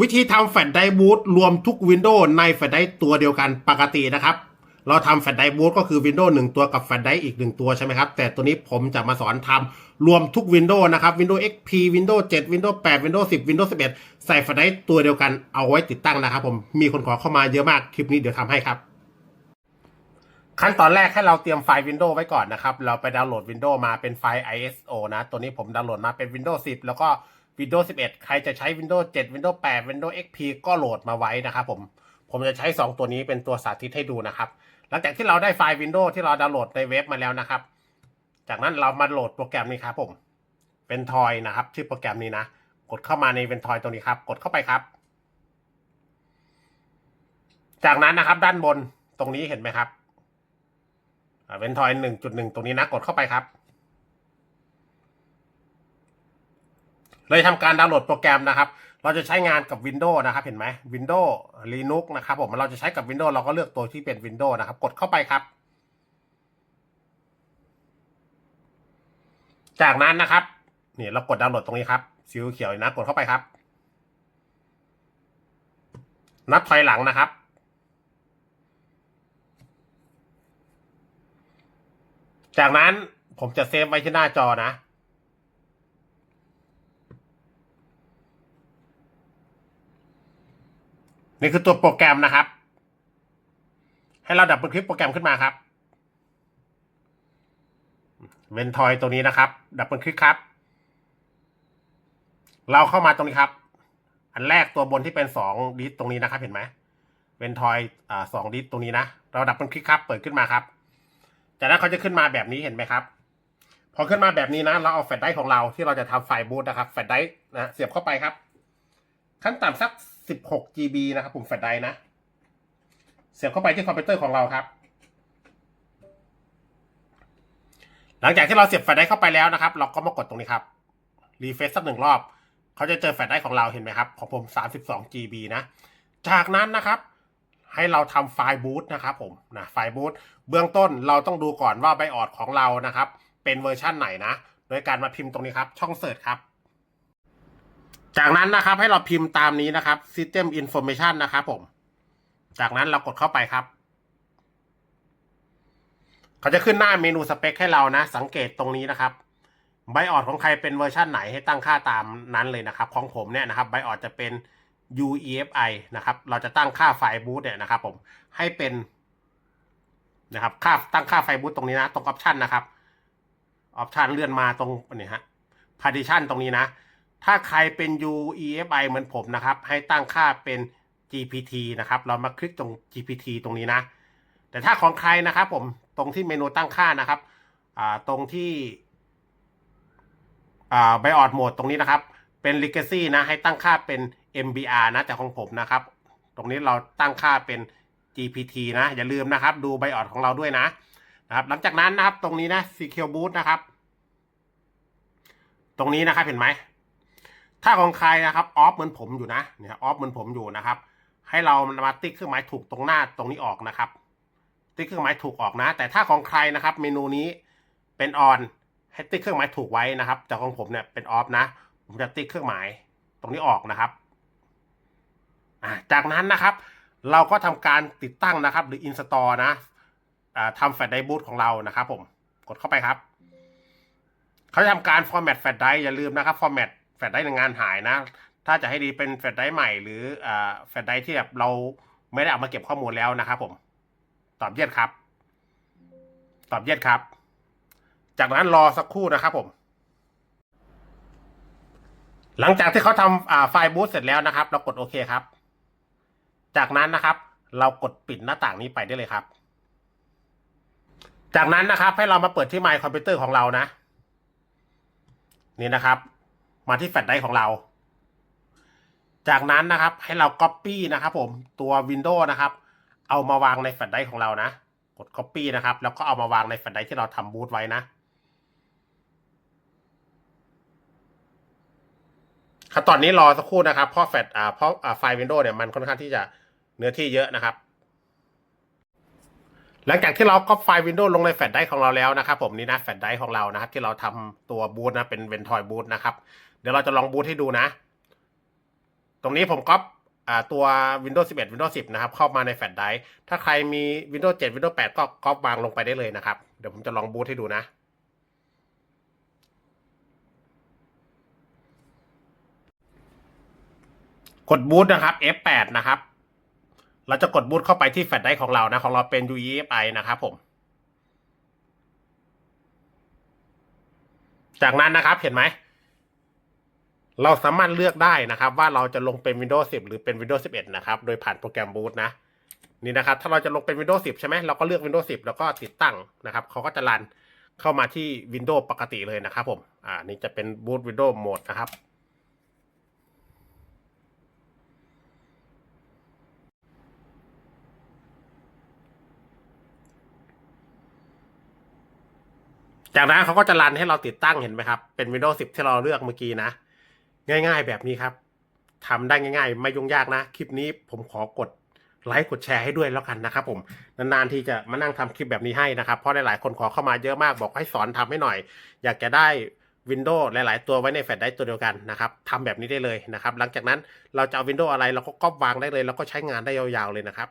วิธีทำแฟลชไดร์บูตรวมทุกวินโดว์ในแฟลชไดร์ตัวเดียวกันปกตินะครับ เราทำแฟลชไดร์บูตก็คือวินโดว์หนึ่งตัวกับแฟลชไดร์อีกหนึ่งตัวใช่ไหมครับ แต่ตัวนี้ผมจะมาสอนทำรวมทุกวินโดว์นะครับ Windows XP Windows 7 Windows 8 Windows 10 Windows 11 ใส่แฟลชไดร์ตัวเดียวกันเอาไว้ติดตั้งนะครับ ผมมีคนขอเข้ามาเยอะมากคลิปนี้เดี๋ยวทำให้ครับ ขั้นตอนแรกให้เราเตรียมไฟล์ Windows ไว้ก่อนนะครับเราไปดาวน์โหลด Windows มาเป็นไฟล์ ISO นะ ตัวนี้ผมดาวน์โหลดมาเป็น Windows 10 แล้วก็ Windows 11 ใครจะใช้ Windows 7 Windows 8 Windows XP ก็โหลดมาไว้นะครับผม ผมจะใช้ 2 ตัวนี้เป็นตัวสาธิตให้ดูนะครับ หลังจากที่เราได้ไฟล์ Windows ที่เราดาวน์โหลดในเว็บมาแล้วนะครับ จากนั้นเรามาโหลดโปรแกรมนี้ครับผม เป็นทอยนะครับ ชื่อโปรแกรมนี้นะ กดเข้ามาในเวนทอยตรงนี้ครับ กดเข้าไปครับ จากนั้นนะครับด้านบนตรงนี้เห็นไหมครับเวนทอยหนึ่งจุดหนึ่งตรงนี้นะ กดเข้าไปครับ เลยทำการดาวน์โหลดโปรแกรมนะครับ เราจะใช้งานกับ Windows นะครับเห็นไหม Windows Linux นะครับผมเราจะใช้กับ Windows เราก็เลือกตัวที่เป็น Windows นะครับ กดเข้าไปครับ จากนั้นนะครับนี่เรากดดาวน์โหลดตรงนี้ครับสีเขียวนะกดเข้าไปครับ นับถอยหลังนะครับจากนั้นผมจะเซฟไว้ที่หน้าจอนะ นี่คือตัวโปรแกรมนะครับ ให้เราดับเบิลคลิกโปรแกรมขึ้นมาครับ เวนทอยตัวนี้นะครับ ดับเบิลคลิกครับ เราเข้ามาตรงนี้ครับ อันแรกตัวบนที่เป็นสองดิสตรงนี้นะครับ เห็นไหมเวนทอยอ่าสองดิสตรงนี้นะ เราดับเบิลคลิกครับ เปิดขึ้นมาครับจากนั้นเขาจะขึ้นมาแบบนี้เห็นไหมครับ พอขึ้นมาแบบนี้นะ เราเอาแฟลชไดรฟ์ของเราที่เราจะทำไฟล์บูตนะครับ แฟลชไดรฟ์นะ เสียบเข้าไปครับ ขั้นต่ำสัก 16 GB นะครับผมแฟลชไดร์นะ เสียบเข้าไปที่คอมพิวเตอร์ของเราครับ หลังจากที่เราเสียบแฟลชไดร์เข้าไปแล้วนะครับ เราก็มากดตรงนี้ครับ รีเฟซสักหนึ่งรอบ เขาจะเจอแฟลชไดร์ของเราเห็นไหมครับ ของผม 32 GB นะ จากนั้นนะครับ ให้เราทำไฟล์บูตนะครับผมนะไฟล์บูตเบื้องต้นเราต้องดูก่อนว่าไบออดของเรานะครับ เป็นเวอร์ชั่นไหนนะ โดยการมาพิมพ์ตรงนี้ครับ ช่องเสิร์ชครับ จากนั้นนะครับให้เราพิมพ์ตามนี้นะครับ System Information นะครับผม จากนั้นเรากดเข้าไปครับ เขาจะขึ้นหน้าเมนูสเปคให้เรานะ สังเกตตรงนี้นะครับไบออดของใครเป็นเวอร์ชั่นไหนให้ตั้งค่าตามนั้นเลยนะครับ ของผมเนี่ยนะครับไบออดจะเป็น UEFI นะครับ เราจะตั้งค่าไฟบูตเนี่ยนะครับ ผมให้เป็นนะครับค่าตั้งค่าไฟบูตตรงนี้นะ ตรงออปชันนะครับออปชันเลื่อนมาตรงนี่ฮะ partition ตรงนี้นะ ถ้าใครเป็น UEFI เหมือนผมนะครับ ให้ตั้งค่าเป็น GPT นะครับ เรามาคลิกตรง GPT ตรงนี้นะ แต่ถ้าของใครนะครับผมตรงที่เมนูตั้งค่านะครับตรงที่อ่าไบออดโหมดตรงนี้นะครับ เป็น Legacy นะให้ตั้งค่าเป็น MBR นะแต่ของผมนะครับ ตรงนี้เราตั้งค่าเป็น GPT นะ อย่าลืมนะครับ ดูไบออดของเราด้วยนะนะครับ หลังจากนั้นนะครับตรงนี้นะ Secure Boot นะครับ ตรงนี้นะครับเห็นไหม ถ้าของใครนะครับออฟเหมือนผมอยู่นะเนี่ยออฟเหมือนผมอยู่นะครับ ให้เรามาติ๊กเครื่องหมายถูกตรงหน้าตรงนี้ออกนะครับ ติ๊กเครื่องหมายถูกออกนะ แต่ถ้าของใครนะครับ เมนูนี้เป็นออนให้ติ๊กเครื่องหมายถูกไว้นะครับแต่ของผมเนี่ยเป็นออฟนะ ผมจะติ๊กเครื่องหมายตรงนี้ออกนะครับจากนั้นนะครับ เราก็ทำการติดตั้งนะครับ หรือ install นะทำแฟลชไดร์บูตของเรานะครับ ผมกดเข้าไปครับเขาจะทำการ format แฟลชไดร์อย่าลืมนะครับ format แแฟลชไดร์งานหายนะ ถ้าจะให้ดีเป็นแฟลชไดรฟ์ใหม่หรืออ่าแฟลชไดรฟ์ที่แบบเราไม่ได้เอามาเก็บข้อมูลแล้วนะครับผม ตอบเย็ดครับ ตอบเย็ดครับ จากนั้นรอสักครู่นะครับผม หลังจากที่เขาทำไฟล์บูตเสร็จแล้วนะครับ เรากดโอเคครับ จากนั้นนะครับ เรากดปิดหน้าต่างนี้ไปได้เลยครับ จากนั้นนะครับ ให้เรามาเปิดที่ My Computer ของเรานะ นี่นะครับ มาที่แฟลชไดรฟ์ของเรา จากนั้นนะครับให้เรา Copy นะครับผมตัว Windows นะครับ เอามาวางในแฟลชไดรฟ์ของเรานะ กด Copy นะครับ แล้วก็เอามาวางในแฟลชไดรฟ์ที่เราทำบูตไว้นะครับตอนนี้รอสักครู่นะครับ เพราะแฟลชอ่าเพราะอ่าไฟล์ Windows เนี่ยมันค่อนข้างที่จะเนื้อที่เยอะนะครับ หลังจากที่เราก็ไฟล์ Windows ลงในแฟลชไดร์ของเราแล้วนะครับผมนี่นะแฟลชไดร์ของเรานะครับ ที่เราทำตัวบูตนะเป็นเวนทอยบูตนะครับ เดี๋ยวเราจะลองบูตให้ดูนะ ตรงนี้ผมก๊อปตัว Windows 11 Windows 10 นะครับ เข้ามาในแฟลชไดร์ถ้าใครมี Windows 7 Windows 8 ก็ก๊อปวางลงไปได้เลยนะครับ เดี๋ยวผมจะลองบูตให้ดูนะกดบูตนะครับ F8 นะครับ เราจะกดบูตเข้าไปที่แฟลชไดรฟ์ของเรานะ ของเราเป็น UEFI นะครับผม จากนั้นนะครับเห็นไหม เราสามารถเลือกได้นะครับ ว่าเราจะลงเป็น Windows 10 หรือเป็น Windows 11 นะครับ โดยผ่านโปรแกรมบูตนะ นี่นะครับ ถ้าเราจะลงเป็น Windows 10 ใช่ไหมเราก็เลือก Windows 10 แล้วก็ติดตั้งนะครับเขาก็จะรันเข้ามาที่ Windows ปกติเลยนะครับผม อ่า นี่จะเป็น Boot Windows Mode นะครับ จากนั้นเขาก็จะรันให้เราติดตั้งเห็นไหมครับ เป็น Windows 10 ที่เราเลือกเมื่อกี้นะ ง่ายๆแบบนี้ครับทำได้ง่าย ๆ ไม่ยุ่งยากนะ คลิปนี้ผมขอกดไลค์กดแชร์ให้ด้วยแล้วกันนะครับผมนานๆที่จะมานั่งทำคลิปแบบนี้ให้นะครับ เพราะหลายๆคนขอเข้ามาเยอะมากบอกให้สอนทำให้หน่อย อยากจะได้ Windows หลาย ๆ ตัวไว้ในแฟลชไดรฟ์ตัวเดียวกันนะครับทำแบบนี้ได้เลยนะครับ หลังจากนั้นเราจะเอา Windows อะไรเราก็ก๊อปวางได้เลย แล้วก็ใช้งานได้ยาวๆเลยนะครับ